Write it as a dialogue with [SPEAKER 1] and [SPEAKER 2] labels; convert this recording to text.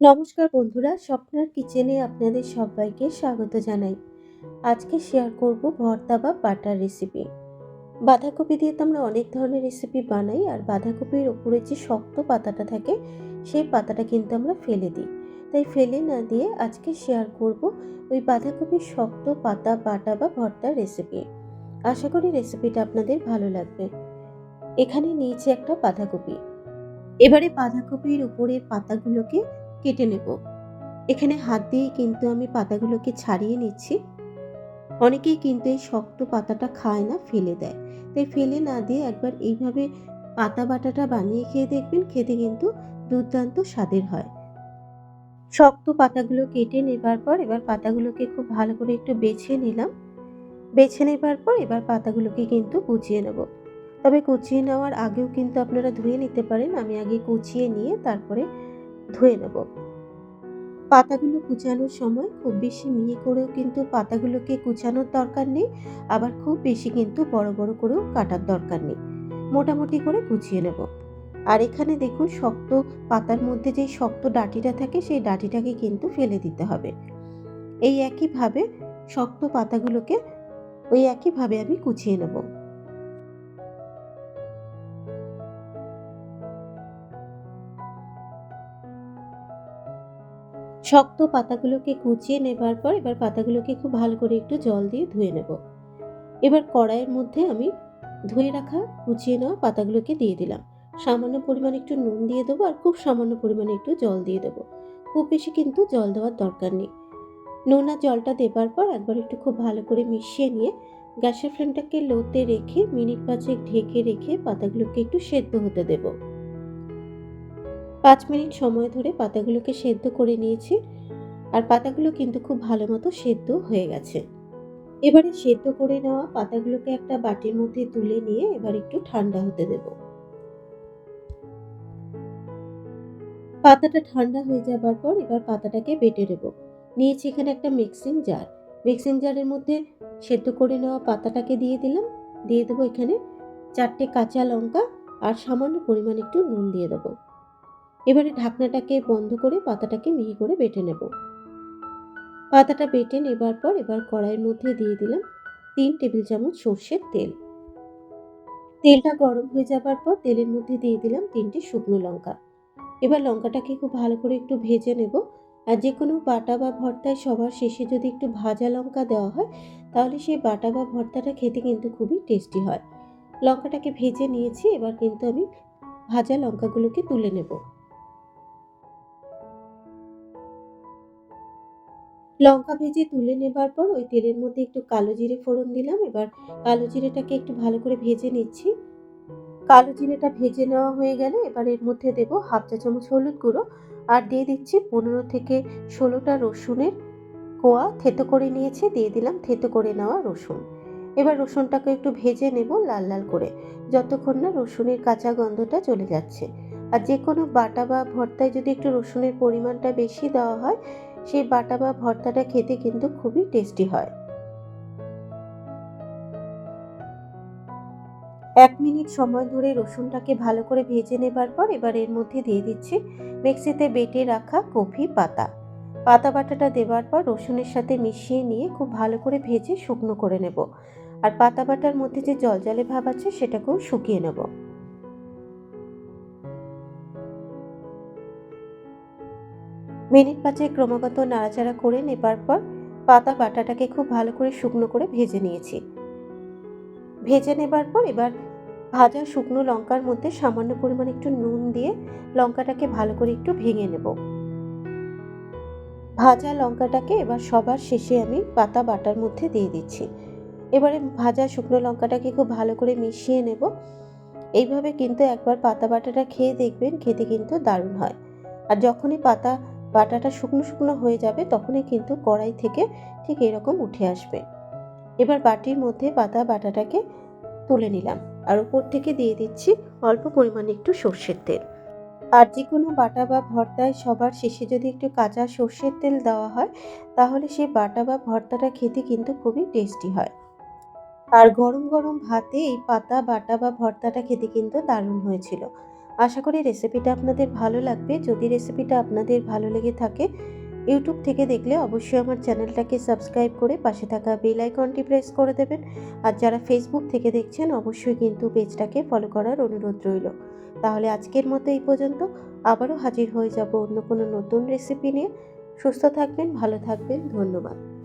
[SPEAKER 1] নমস্কার বন্ধুরা, স্বপ্নার কিচেনে আপনাদের সবাইকে স্বাগত জানাই। আজকে শেয়ার করব ভর্তা বা বাটার রেসিপি বাঁধাকপি দিয়ে তো আমরা অনেক ধরনের রেসিপি বানাই, আর বাঁধাকপির ওপরে যে শক্ত পাতাটা থাকে, সেই পাতাটা কিন্তু আমরা ফেলে দিই। তাই ফেলে না দিয়ে আজকে শেয়ার করব ওই বাঁধাকপির শক্ত পাতা, বাটা বা ভর্তার রেসিপি আশা করি রেসিপিটা আপনাদের ভালো লাগবে। এখানে নিয়েছি একটা বাঁধাকপি। এবারে বাঁধাকপির উপরের পাতাগুলোকে কেটে নেব। এখানে হাত দিয়েই কিন্তু আমি পাতাগুলোকে ছাড়িয়ে নিচ্ছি। অনেকেই কিন্তু এই শক্ত পাতাটা খায় না, ফেলে দেয়। তাই ফেলে না দিয়ে একবার এইভাবে পাতা বাটাটা বানিয়ে খেয়ে দেখবেন, খেতে কিন্তু দুর্দান্ত স্বাদের হয়। শক্ত পাতাগুলো কেটে নেবার পর এবার পাতাগুলোকে খুব ভালো করে একটু বেছে নিলাম। বেছে নেবার পর এবার পাতাগুলোকে কিন্তু কুচিয়ে নেব। তবে কুচিয়ে নেওয়ার আগেও কিন্তু আপনারা ধুয়ে নিতে পারেন। আমি আগে কুচিয়ে নিয়ে তারপরে ধুয়ে নেব। পাতাগুলো কুচানোর সময় খুব বেশি মিহি করেও কিন্তু পাতাগুলোকে কুচানোর দরকার নেই, আবার খুব বেশি কিন্তু বড় বড় করেও কাটার দরকার নেই। মোটামুটি করে কুচিয়ে নেব। আর এখানে দেখুন শক্ত পাতার মধ্যে যে শক্ত ডাঁটিটা থাকে, সেই ডাঁটিটাকে কিন্তু ফেলে দিতে হবে। এই একইভাবে শক্ত পাতাগুলোকে ওই একইভাবে আমি কুচিয়ে নেব। শক্ত পাতাগুলোকে কুচিয়ে নেবার পর এবার পাতাগুলোকে খুব ভালো করে একটু জল দিয়ে ধুয়ে নেব। এবার কড়াইয়ের মধ্যে আমি ধুয়ে রাখা, কুচিয়ে নেওয়া পাতাগুলোকে দিয়ে দিলাম। সামান্য পরিমাণে একটু নুন দিয়ে দেবো আর খুব সামান্য পরিমাণে একটু জল দিয়ে দেবো। খুব বেশি কিন্তু জল দেওয়ার দরকার নেই। নুন আর জলটা দেবার পর একবার একটু খুব ভালো করে মিশিয়ে নিয়ে গ্যাসের ফ্লেমটাকে লোতে রেখে মিনিট পাঁচেক ঢেকে রেখে পাতাগুলোকে একটু সেদ্ধ হতে দেবো। পাঁচ মিনিট সময় ধরে পাতাগুলোকে সেদ্ধ করে নিয়েছি আর পাতাগুলো কিন্তু খুব ভালো মতো সেদ্ধ হয়ে গেছে। এবারে সেদ্ধ করে নেওয়া পাতাগুলোকে একটা বাটির মধ্যে তুলে নিয়ে এবার একটু ঠান্ডা হতে দেব। পাতাটা ঠান্ডা হয়ে যাবার পর এবার পাতাটাকে বেটে নেব। নিয়েছি এখানে একটা মিক্সিং জার। মিক্সিং জারের মধ্যে সেদ্ধ করে নেওয়া পাতাটাকে দিয়ে দিলাম। দিয়ে দেবো এখানে চারটে কাঁচা লঙ্কা আর সামান্য পরিমাণ একটু নুন দিয়ে দেবো। এবারে ঢাকনাটাকে বন্ধ করে পাতাটাকে মিহি করে বেটে নেব। পাতাটা বেটে নেবার পর এবার কড়াইয়ের মধ্যে দিয়ে দিলাম তিন টেবিল চামচ সর্ষের তেল। তেলটা গরম হয়ে যাবার পর তেলের মধ্যে দিয়ে দিলাম তিনটে শুকনো লঙ্কা। এবার লঙ্কাটাকে খুব ভালো করে একটু ভেজে নেব। আর যে কোনো বাটা বা ভর্তায় সবার শেষে যদি একটু ভাজা লঙ্কা দেওয়া হয়, তাহলে সেই বাটা বা ভর্তাটা খেতে কিন্তু খুবই টেস্টি হয়। লঙ্কাটাকে ভেজে নিয়েছি, এবার কিন্তু আমি ভাজা লঙ্কাগুলোকে তুলে নেব। লঙ্কা ভেজে তুলে নেবার পর ওই তেলের মধ্যে একটু কালো জিরে ফোড়ন দিলাম। এবার কালো জিরেটাকে একটু ভালো করে ভেজে নিচ্ছি। কালো জিরেটা ভেজে নেওয়া হয়ে গেলে এবার এর মধ্যে দেবো হাফ চা চামচ হলুদ গুঁড়ো আর দিয়ে দিচ্ছি পনেরো থেকে ষোলোটা রসুনের কোয়া। থেতো করে নিয়েছি, দিয়ে দিলাম থেতো করে নেওয়া রসুন। এবার রসুনটাকে একটু ভেজে নেব লাল লাল করে, যতক্ষণ না রসুনের কাঁচা গন্ধটা চলে যাচ্ছে। আর যে কোনো বাটা বা ভর্তায় যদি একটু রসুনের পরিমাণটা বেশি দেওয়া হয় সেই বাটা বা ভর্তাটা খেতে কিন্তু খুবই টেস্টি হয়। এক মিনিট সময় ধরে রসুনটাকে ভালো করে ভেজে নেবার পর এবার এর মধ্যে দিয়ে দিচ্ছি মিক্সিতে বেটে রাখা কফি পাতা। পাতা বাটাটা দেওয়ার পর রসুনের সাথে মিশিয়ে নিয়ে খুব ভালো করে ভেজে শুকনো করে নেব। আর পাতা বাটার মধ্যে যে জলজলে ভাব আছে সেটাকেও শুকিয়ে নেব। মিনিট পাঁচে ক্রমাগত নাড়াচাড়া করে নেবার পর পাতা বাটাটাকে খুব ভালো করে শুকনো করে ভেজে নিয়েছি। ভেজে নেবার পর এবার ভাজা শুকনো লঙ্কার মধ্যে সামান্য পরিমাণ একটু নুন দিয়ে লঙ্কাটাকে ভালো করে একটু ভেঙে নেব। ভাজা লঙ্কাটাকে এবার সবার শেষে আমি পাতা বাটার মধ্যে দিয়ে দিচ্ছি। এবারে ভাজা শুকনো লঙ্কাটাকে খুব ভালো করে মিশিয়ে নেব। এইভাবে কিন্তু একবার পাতা বাটাটা খেয়ে দেখবেন, খেতে কিন্তু দারুণ হয়। আর যখনই পাতা বাটাটা শুকনো শুকনো হয়ে যাবে, তখনই কিন্তু কড়াই থেকে ঠিক এরকম উঠে আসবে। এবার বাটির মধ্যে পাতা বাটাটাকে তুলে নিলাম। আর উপর থেকে দিয়ে দিচ্ছি অল্প পরিমাণে একটু সর্ষের তেল। আর যে কোনো বাটা বা ভর্তায় সবার শেষে যদি একটু কাঁচা সর্ষের তেল দেওয়া হয়, তাহলে সেই বাটা বা ভর্তাটা খেতে কিন্তু খুবই টেস্টি হয়। আর গরম গরম ভাতে এই পাতা, বাটা বা ভর্তাটা খেতে কিন্তু দারুণ হয়েছিল। আশা করি রেসিপিটা আপনাদের ভালো লাগবে। যদি রেসিপিটা আপনাদের ভালো লেগে থাকে ইউটিউব থেকে দেখলে অবশ্যই আমার চ্যানেলটাকে সাবস্ক্রাইব করে পাশে থাকা বেল আইকনটি প্রেস করে দেবেন। আর যারা ফেসবুক থেকে দেখছেন, অবশ্যই কিন্তু পেজটাকে ফলো করার অনুরোধ রইল। তাহলে আজকের মতো এই পর্যন্ত। আবারও হাজির হয়ে যাব অন্য কোনো নতুন রেসিপি নিয়ে। সুস্থ থাকবেন, ভালো থাকবেন, ধন্যবাদ।